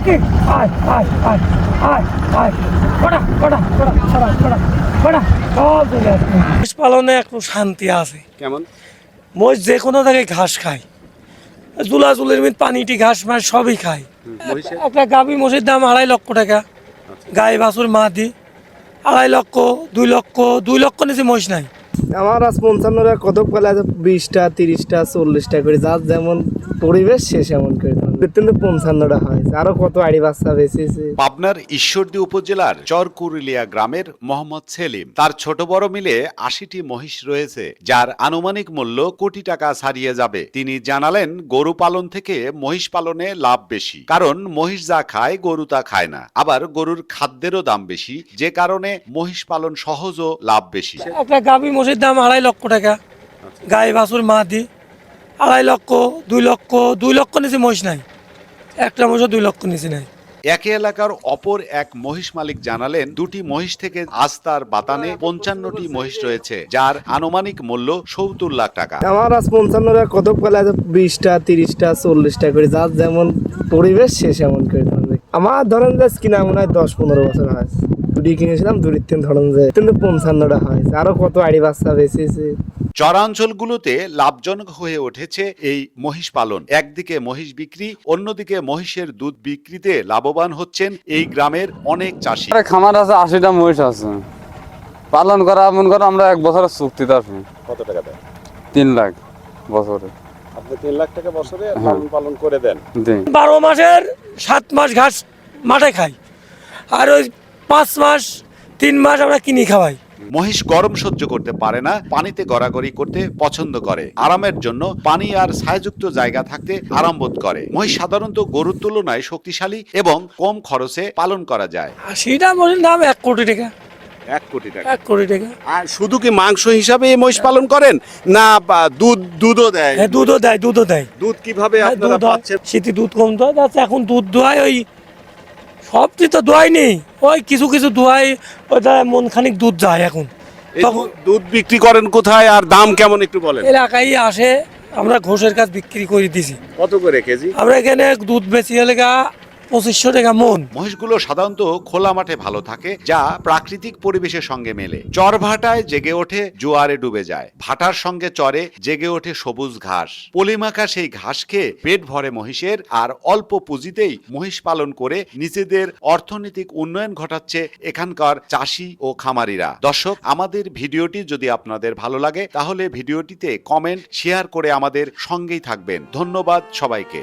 Lucky আয় আয় আয় আয় আয়। কড়া কড়া কড়া কড়া কড়া কড়া সব চলে আসবে মহিষ পালনে একটু শান্তি আছে। কেমন? মহিষ যে কোনো জায়গায় ঘাস খায় জুলা জুলের মধ্যে পানিটি ঘাস মাস সবই খায় একটা গাভী মহিষের দাম আড়াই লক্ষ টাকা। গায়ে বাছুর মা দি আড়াই লক্ষ দুই লক্ষ দুই লক্ষ নিচে মহিষ নাই। আমার আজ পঞ্চান্নটা কত পেলে আছে? বিশটা তিরিশটা চল্লিশটা করে। যার যেমন পরিবেশ সে সেমন করে। কিন্তু পঞ্চান্নটা হয়। আরও কত আড়ি বাচ্চা বেঁচেছে। পাবনার ঈশ্বরদী উপজেলার চরকুরুলিয়া গ্রামের মোহাম্মদ সেলিম। তার ছোট বড় মিলে আশিটি মহিষ রয়েছে যার আনুমানিক মূল্য কোটি টাকা ছাড়িয়ে যাবে। তিনি জানালেন গরু পালন থেকে মহিষ পালনে লাভ বেশি। কারণ মহিষ যা খায় গরু তা খায় না। আবার গরুর খাদ্যেরও দাম বেশি। যে কারণে মহিষ পালন সহজ ও লাভ বেশি। একটা গাভী মহিষের দাম আড়াই লক্ষ টাকা। গায়ে বাছুর মা দি আড়াই লক্ষ দুই লক্ষ দুই লক্ষ নিচে মহিষ নাই। একটা মহিষ দুই লক্ষ নিচে নাই। একই এলাকার অপর এক মহিষ মালিক জানালেন দুটি মহিষ থেকে আস্তার বাতানে পঞ্চান্নটি মহিষ রয়েছে যার আনুমানিক মূল্য সত্তর লাখ টাকা। আমার আজ পঞ্চান্নটা কত পেলে বিশটা তিরিশটা চল্লিশটা করে যার যেমন পরিবেশ সে সেমন করে আমার ধরেন যে কিনা মনে হয় দশ পনেরো বছর হয়। দুটি কিনেছিলাম দুটির তিন ধরেন যে কিন্তু পঞ্চান্নটা হয়। আরও কত আড়ি বাচ্চা বেঁচেছে। চরাঞ্চলগুলোতে লাভজনক হয়ে উঠেছে এই মহিষ পালন। একদিকে মহিষ বিক্রি অন্যদিকে মহিষের দুধ বিক্রিতে লাভবান হচ্ছেন এই গ্রামের অনেক চাষি। খামার আছে আশিটা মহিষ আছে। পালন করা মন করো আমরা এক বছরের চুক্তিতে আছি কত টাকা দেয়? তিন লাখ বছরে। আপনি তিন লাখ টাকা বছরে লালন পালন করে দেন। দিন বারো মাসের সাত মাস ঘাস মাঠে খাই। আর ওই পাঁচ মাস তিন মাস আমরা কিনি খাওয়াই। মহিষ গরম সহ্য করতে পারে না পানিতে গড়াগড়ি করতে পছন্দ করে। আরামের জন্য পানি আর ছায়াযুক্ত জায়গা থাকতে আরাম বোধ করে। মহিষ সাধারণত গরুর তুলনায় শক্তিশালী এবং কম খরচে পালন করা যায়। সেটা মহিষের দাম এক কোটি টাকা। এক কোটি টাকা। এক কোটি টাকা। আর শুধু কি মাংস হিসাবে এই মহিষ পালন করেন না বা দুধ দুধও দেয়? হ্যাঁ দুধও দেয় দুধও দেয়। দুধ কীভাবে হ্যাঁ, আপনারা পাচ্ছেন? শীতে দুধ কম দোয় এখন দুধ দোয়ায় ওই সবটি তো দোয়াই নেই। ওই কিছু কিছু দোয়াই ওটা মন খানিক দুধ যায় এখন। তখন দুধ- দুধ বিক্রি করেন কোথায় আর দাম কেমন একটু বলেন। এলাকায় আসে আমরা ঘোষের কাজ বিক্রি করে দিছি। কত করে কেজি? আমরা এখানে দুধ বেশি হলে গা পঁচিশশো টাকা মন। মহিষগুলো সাধারণত খোলা মাঠে ভালো থাকে, যা প্রাকৃতিক পরিবেশের সঙ্গে মেলে। চর ভাটায় জেগে ওঠে, জোয়ারে ডুবে যায়। ভাটার সঙ্গে চরে, জেগে ওঠে সবুজ ঘাস। পলিমাখা সেই ঘাস খেয়ে পেট ভরে মহিষের, আর অল্প পুঁজিতেই মহিষ পালন করে নিজেদের অর্থনৈতিক উন্নয়ন ঘটাচ্ছে এখানকার চাষি ও খামারিরা। দর্শক, আমাদের ভিডিওটি যদি আপনাদের ভালো লাগে, তাহলে ভিডিওটিতে কমেন্ট, শেয়ার করে আমাদের সঙ্গেই থাকবেন। ধন্যবাদ সবাইকে।